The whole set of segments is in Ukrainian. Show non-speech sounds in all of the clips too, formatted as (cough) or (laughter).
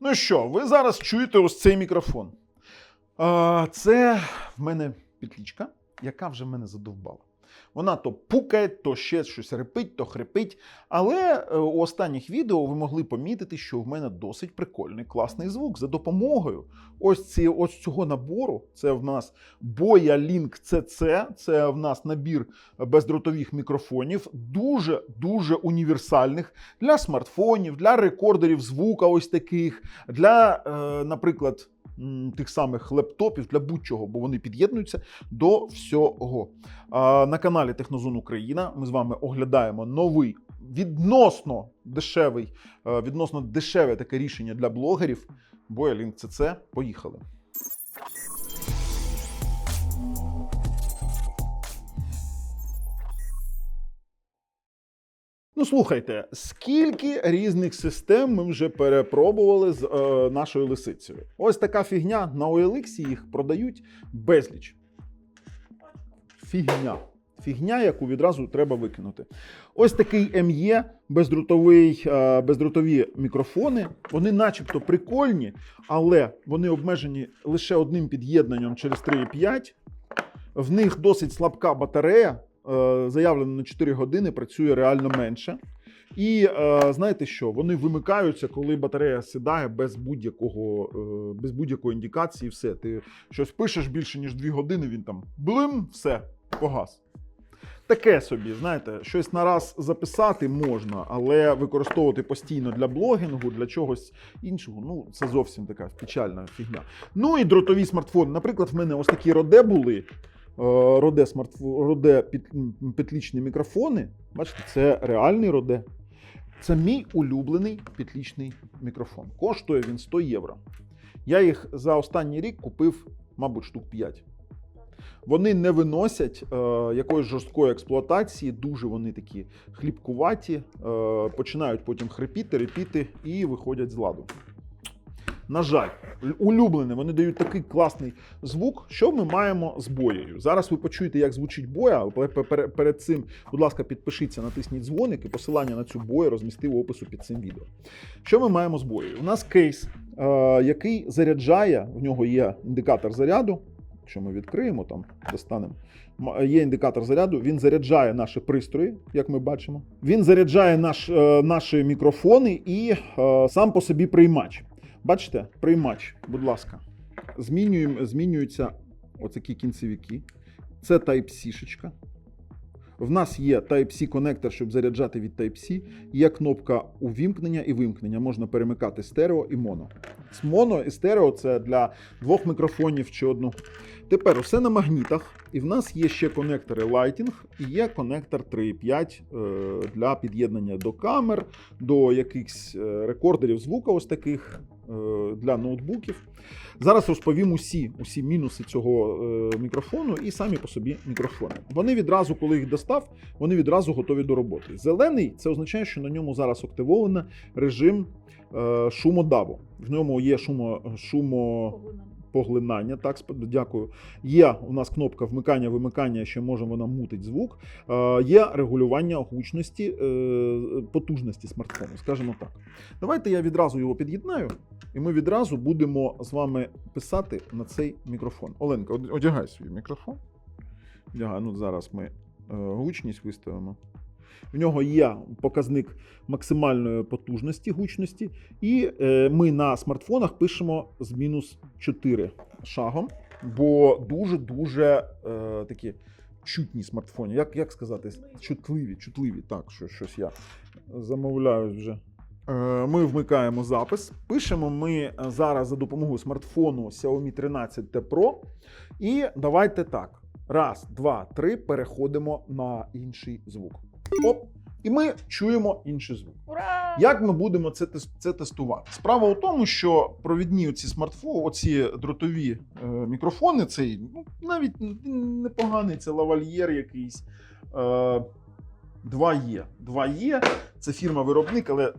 Ну що, ви зараз чуєте ось цей мікрофон. Це в мене підлічка, яка вже мене задовбала. Вона то пукає, то ще щось репить, то хрипить. Але е, у останніх відео ви могли помітити, що в мене досить прикольний класний звук за допомогою ось, ці, ось цього набору. Це в нас Boya Link CC, це в нас набір бездротових мікрофонів, дуже дуже універсальних для смартфонів, для рекордерів звука, ось таких, для, е, наприклад. Тих самих лептопів для будь-чого, бо вони під'єднуються до всього. На каналі Технозон Україна ми з вами оглядаємо новий відносно дешевий, е, відносно дешеве таке рішення для блогерів. Боялін, це це. Поїхали. Ну, слухайте, скільки різних систем ми вже перепробували з е, нашою лисицею. Ось така фігня на OLX їх продають безліч. Фігня. Фігня, яку відразу треба викинути. Ось такий МЄ, бездротовий, е, бездротові мікрофони. Вони начебто прикольні, але вони обмежені лише одним під'єднанням через 3,5. В них досить слабка батарея. Е, Заявлено на 4 години, працює реально менше. І е, знаєте що? Вони вимикаються, коли батарея сідає без будь-якого, е, без будь-якої індикації. Все, ти щось пишеш більше ніж 2 години, він там блим, все, погас. Таке собі, знаєте, щось на раз записати можна, але використовувати постійно для блогінгу, для чогось іншого, ну це зовсім така печальна фігня. Ну і дротові смартфони. Наприклад, в мене ось такі роде були. Е, Роде смартфон, роде пет- петлічні мікрофони. Бачите, це реальний роде. Це мій улюблений петлічний мікрофон. Коштує він 100 євро. Я їх за останній рік купив, мабуть, штук 5. Вони не виносять е, якоїсь жорсткої експлуатації, дуже вони такі хлібкуваті, е, починають потім хрипіти, репіти і виходять з ладу. На жаль, улюблене, вони дають такий класний звук. Що ми маємо з боєю? Зараз ви почуєте, як звучить боя, перед цим, будь ласка, підпишіться, натисніть дзвоник і посилання на цю бою розмістив в опису під цим відео. Що ми маємо з боєю? У нас кейс, е, який заряджає, в нього є індикатор заряду. Якщо ми відкриємо, там достанемо. Є індикатор заряду, він заряджає наші пристрої, як ми бачимо. Він заряджає наш, е, наші мікрофони і е, сам по собі приймач. Бачите, приймач, будь ласка. Змінюються оцякі кінцевики. Це Type-C. -шечка. В нас є Type-C конектор, щоб заряджати від Type-C. Є кнопка увімкнення і вимкнення. Можна перемикати стерео і моно. З моно і стерео це для двох мікрофонів чи одну. Тепер все на магнітах. І в нас є ще конектори Lighting і є конектор 3.5 е, для під'єднання до камер, до якихось е, рекордерів звука, ось таких для ноутбуків. Зараз розповім усі, усі мінуси цього е, мікрофону і самі по собі мікрофони. Вони відразу, коли їх достав, вони відразу готові до роботи. Зелений це означає, що на ньому зараз активовано режим е, шумодаву. В ньому є шумо, шумо поглинання. Так, дякую. Є у нас кнопка вмикання, вимикання, ще може вона мутить звук. Е, є регулювання гучності, е, потужності смартфону, скажімо так. Давайте я відразу його під'єднаю, і ми відразу будемо з вами писати на цей мікрофон. Оленка, одягай свій мікрофон. Одягай. Ну, зараз ми е, гучність виставимо. В нього є показник максимальної потужності гучності, і е, ми на смартфонах пишемо з мінус 4 шагом, бо дуже-дуже е, такі чутні смартфони. Як, як сказати? Чутливі, чутливі. Так, що, щось я замовляю вже. Е, Ми вмикаємо запис. Пишемо ми зараз за допомогою смартфону Xiaomi 13 T Pro. І давайте так. Раз, два, три. Переходимо на інший звук. Оп! І ми чуємо інший звук. Ура! Як ми будемо це, це тестувати? Справа у тому, що провідні оці смартфони, оці дротові е, мікрофони, цей ну, навіть непоганий, це лавальєр якийсь. Е, 2Е. 2Е це фірма-виробник, але е,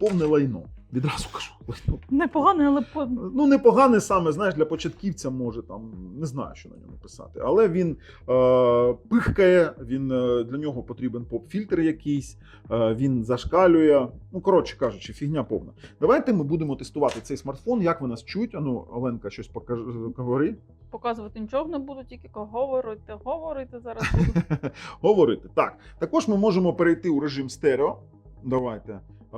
повне лайно. Відразу кажу. ну, Непоганий, але по... Ну, непоганий саме, знаєш, для початківця може там не знаю, що на ньому писати. Але він е, пихкає, він е, для нього потрібен поп-фільтр якийсь, е, він зашкалює. Ну, коротше кажучи, фігня повна. Давайте ми будемо тестувати цей смартфон. Як ви нас чують? Ану, Оленка, щось покаже, говори. показувати нічого не буду, тільки говорити, говорити зараз (laughs) буду. Говорити. Так, також ми можемо перейти у режим стерео. Давайте. Е,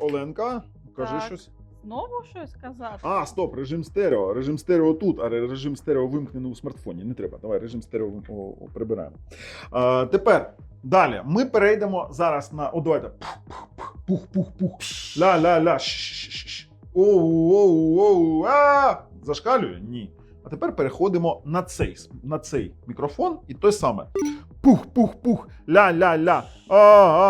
Оленка, кажи Так. щось. Знову щось сказати. А, стоп, режим стерео. Режим стерео тут, а режим стерео вимкнений у смартфоні. Не треба. Давай режим стерео вим- прибираємо. А, тепер далі. Ми перейдемо зараз на. О, давайте. Пух, пух, пух. Ля, ля, ля. Оу, оу, оу, а! Зашкалює? Ні. А тепер переходимо на цей, на цей мікрофон і той саме. Пух, пух, пух, ля-ля-ля. А,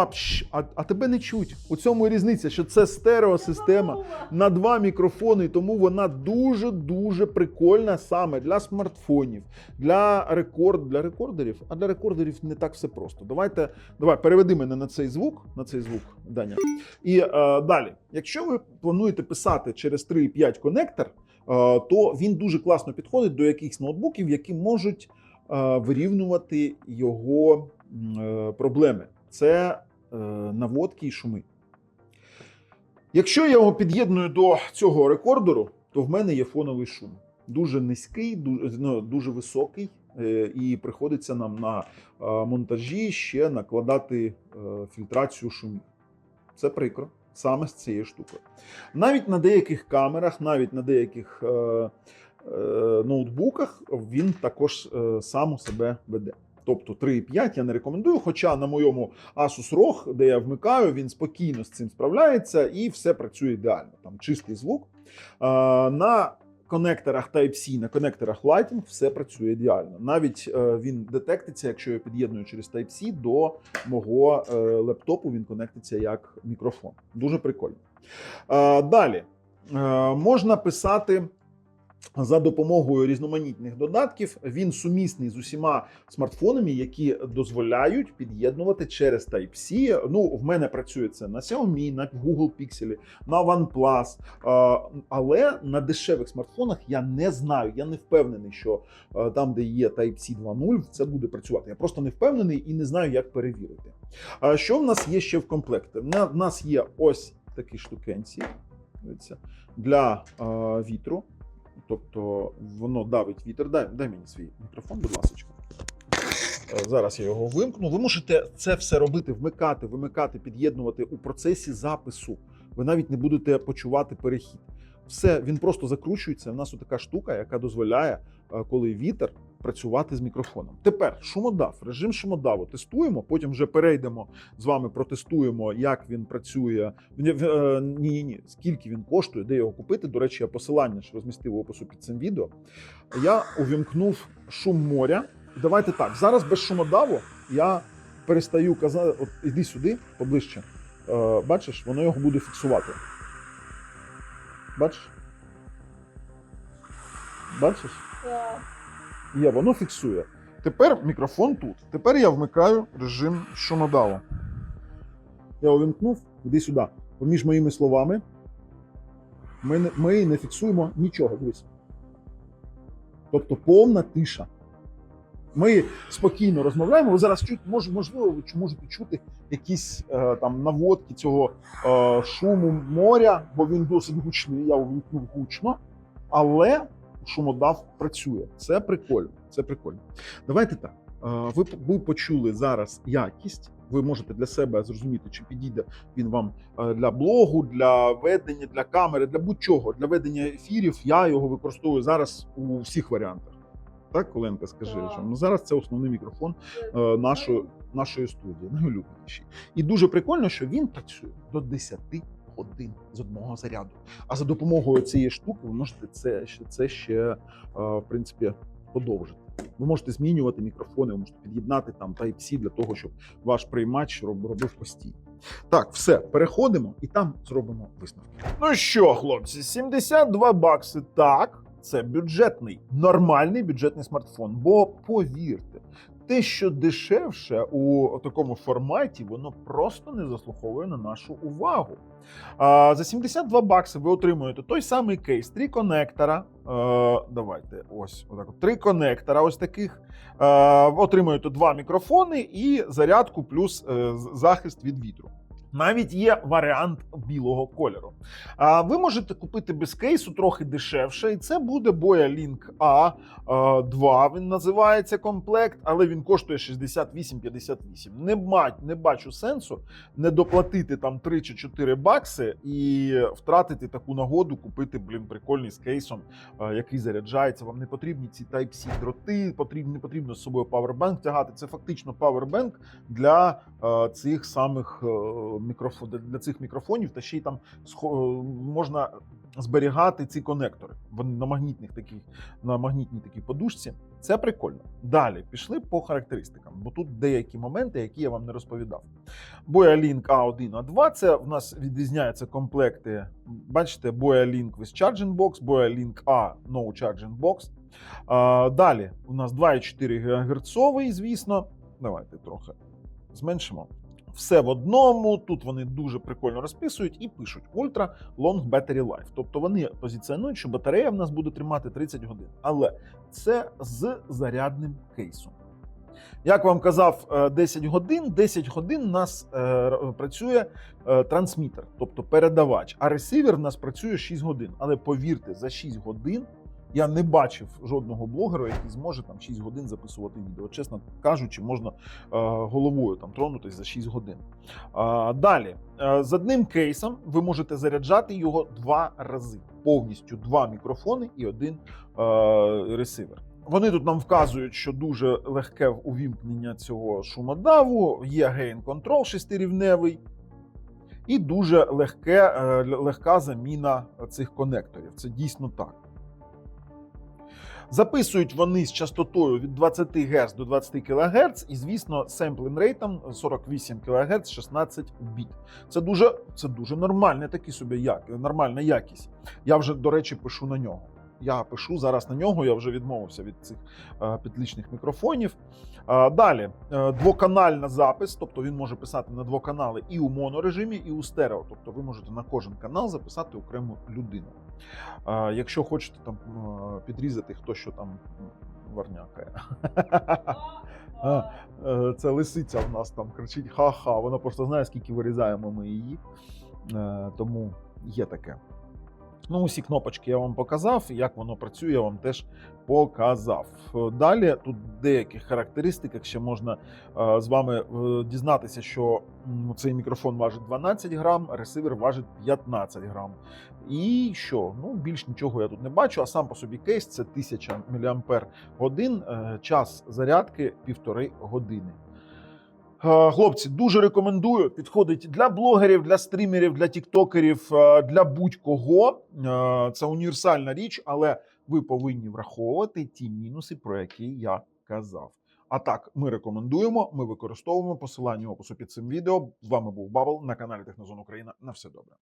а, а, а тебе не чуть. У цьому різниця, що це стереосистема на два мікрофони, тому вона дуже дуже прикольна саме для смартфонів, для рекорд, для рекордерів. А для рекордерів не так все просто. Давайте давай переведи мене на цей звук, на цей звук, Даня. І е, далі, якщо ви плануєте писати через 3.5 конектор, е, то він дуже класно підходить до якихось ноутбуків, які можуть вирівнювати його е, проблеми. Це е, наводки і шуми. Якщо я його під'єдную до цього рекордеру, то в мене є фоновий шум. Дуже низький, дуже, ну, дуже високий, е, і приходиться нам на е, монтажі ще накладати е, фільтрацію шумів. Це прикро, саме з цією штукою. Навіть на деяких камерах, навіть на деяких е, е, ноутбуках він також е, сам себе веде. Тобто 3,5 я не рекомендую. Хоча на моєму Asus ROG, де я вмикаю, він спокійно з цим справляється і все працює ідеально. Там чистий звук. На конекторах Type-C, на конекторах Lightning все працює ідеально. Навіть е, він детектиться, якщо я під'єдную через Type-C до мого е, лептопу, він конектиться як мікрофон. Дуже прикольно. Е, далі е, можна писати. За допомогою різноманітних додатків він сумісний з усіма смартфонами, які дозволяють під'єднувати через Type-C. Ну, в мене працює це на Xiaomi, на Google Pixel, на OnePlus. Але на дешевих смартфонах я не знаю, я не впевнений, що е, там, де є Type-C 2.0, це буде працювати. Я просто не впевнений і не знаю, як перевірити. Що в нас є ще в комплекті? В нас є ось такі штукенці для е, вітру. Тобто воно давить вітер. Дай, дай мені свій мікрофон, будь ласка. Зараз я його вимкну. Ви можете це все робити, вмикати, вимикати, під'єднувати у процесі запису. Ви навіть не будете почувати перехід. Все, він просто закручується. У нас така штука, яка дозволяє, е, коли вітер, працювати з мікрофоном. Тепер шумодав, режим шумодаву тестуємо. Потім вже перейдемо з вами, протестуємо, як він працює. Ні, ні, ні, скільки він коштує, де його купити. До речі, я посилання ж розмістив в опису під цим відео. Я увімкнув шум моря. Давайте так. Зараз без шумодаву я перестаю казати. От іди сюди поближче. Е, бачиш, воно його буде фіксувати. Бачиш? Бачиш? Є, воно фіксує. Тепер мікрофон тут. Тепер я вмикаю режим шумодаву. Я увімкнув, іди сюди. Поміж моїми словами. Ми не, ми не фіксуємо нічого. Дивись. Тобто повна тиша. Ми спокійно розмовляємо. Ви зараз чуть, мож, можливо, ви можете чути якісь е, там наводки цього е, шуму моря, бо він досить гучний. Я увімкнув гучно, але шумодав працює. Це прикольно. Це прикольно. Давайте так. Е, Ви, ви почули зараз якість. Ви можете для себе зрозуміти, чи підійде він вам е, для блогу, для ведення, для камери, для будь-чого, для ведення ефірів. Я його використовую зараз у всіх варіантах. Так, Коленка, скажи, Так. що ну зараз це основний мікрофон е, нашої, нашої студії, (laughs) найулюбленіший. І дуже прикольно, що він працює до 10 годин з одного заряду. А за допомогою цієї штуки ви можете це, ще- це ще е, в принципі подовжити. Ви можете змінювати мікрофони, ви можете під'єднати там Type-C для того, щоб ваш приймач роб- робив постійно. Так, все, переходимо і там зробимо висновки. Ну що, хлопці, 72 бакси. Так, це бюджетний, нормальний бюджетний смартфон. Бо повірте, те, що дешевше у такому форматі, воно просто не заслуговує на нашу увагу. А, за 72 бакси ви отримуєте той самий кейс, три конектора. Е, давайте, ось отак. Три конектора, ось таких. Е, отримуєте два мікрофони і зарядку, плюс е, захист від вітру. Навіть є варіант білого кольору. А ви можете купити без кейсу трохи дешевше, і це буде Boya Link A 2. Він називається комплект, але він коштує 68,58. Не, мать, не бачу сенсу не доплатити там 3 чи 4 бакси і втратити таку нагоду, купити блін прикольний з кейсом, е, який заряджається. Вам не потрібні ці Type-C дроти, не потрібно з собою павербанк тягати. Це фактично павербанк для е, цих самих е, мікрофон, для цих мікрофонів, та ще й там можна зберігати ці конектори. Вони на магнітних таких, на магнітній такій подушці. Це прикольно. Далі пішли по характеристикам, бо тут деякі моменти, які я вам не розповідав. Boya Link A1, A2 це в нас відрізняються комплекти. Бачите, Boya Link with Charging Box, Boya Link A No Charging Box. А, далі у нас 2,4 ГГц, звісно. Давайте трохи зменшимо. Все в одному. Тут вони дуже прикольно розписують і пишуть Ultra Long Battery Life. Тобто вони позиціонують, що батарея в нас буде тримати 30 годин. Але це з зарядним кейсом. Як вам казав, е, 10 годин, 10 годин у нас е, працює е, трансмітер, тобто передавач, а ресивер у нас працює 6 годин. Але повірте, за 6 годин я не бачив жодного блогера, який зможе там 6 годин записувати відео. Чесно кажучи, можна е, головою там тронутись за 6 годин. А, далі, е, з одним кейсом ви можете заряджати його два рази. Повністю два мікрофони і один е, ресивер. Вони тут нам вказують, що дуже легке увімкнення цього шумодаву, є гейн контрол шестирівневий, і дуже легке, е, легка заміна цих конекторів. Це дійсно так. Записують вони з частотою від 20 Гц до 20 кГц, і, звісно, семплінг рейтом 48 кГц 16 біт. Це дуже, це дуже нормальне такі собі як, нормальна якість. Я вже, до речі, пишу на нього. Я пишу зараз на нього, я вже відмовився від цих е, петличних мікрофонів. Е, далі е, двоканальна запис, тобто він може писати на двоканали і у монорежимі, і у стерео. Тобто ви можете на кожен канал записати окрему людину. Якщо хочете там підрізати, хто що там м, варнякає. (laughs) Це лисиця в нас там кричить ха-ха. Вона просто знає, скільки вирізаємо ми її. Тому є таке. Ну, усі кнопочки я вам показав, як воно працює, я вам теж показав. Е, Далі тут в деяких характеристиках ще можна е, з вами е, дізнатися, що цей мікрофон важить 12 грам, ресивер важить 15 грам. І що? Ну, більш нічого я тут не бачу, а сам по собі кейс це 1000 мАч, час зарядки півтори години. Е, Хлопці, дуже рекомендую. Підходить для блогерів, для стрімерів, для тіктокерів, е, для будь-кого. Е, Це універсальна річ, але ви повинні враховувати ті мінуси, про які я казав. А так, ми рекомендуємо, ми використовуємо посилання опису під цим відео. З вами був Бабл на каналі Технозон Україна. На все добре.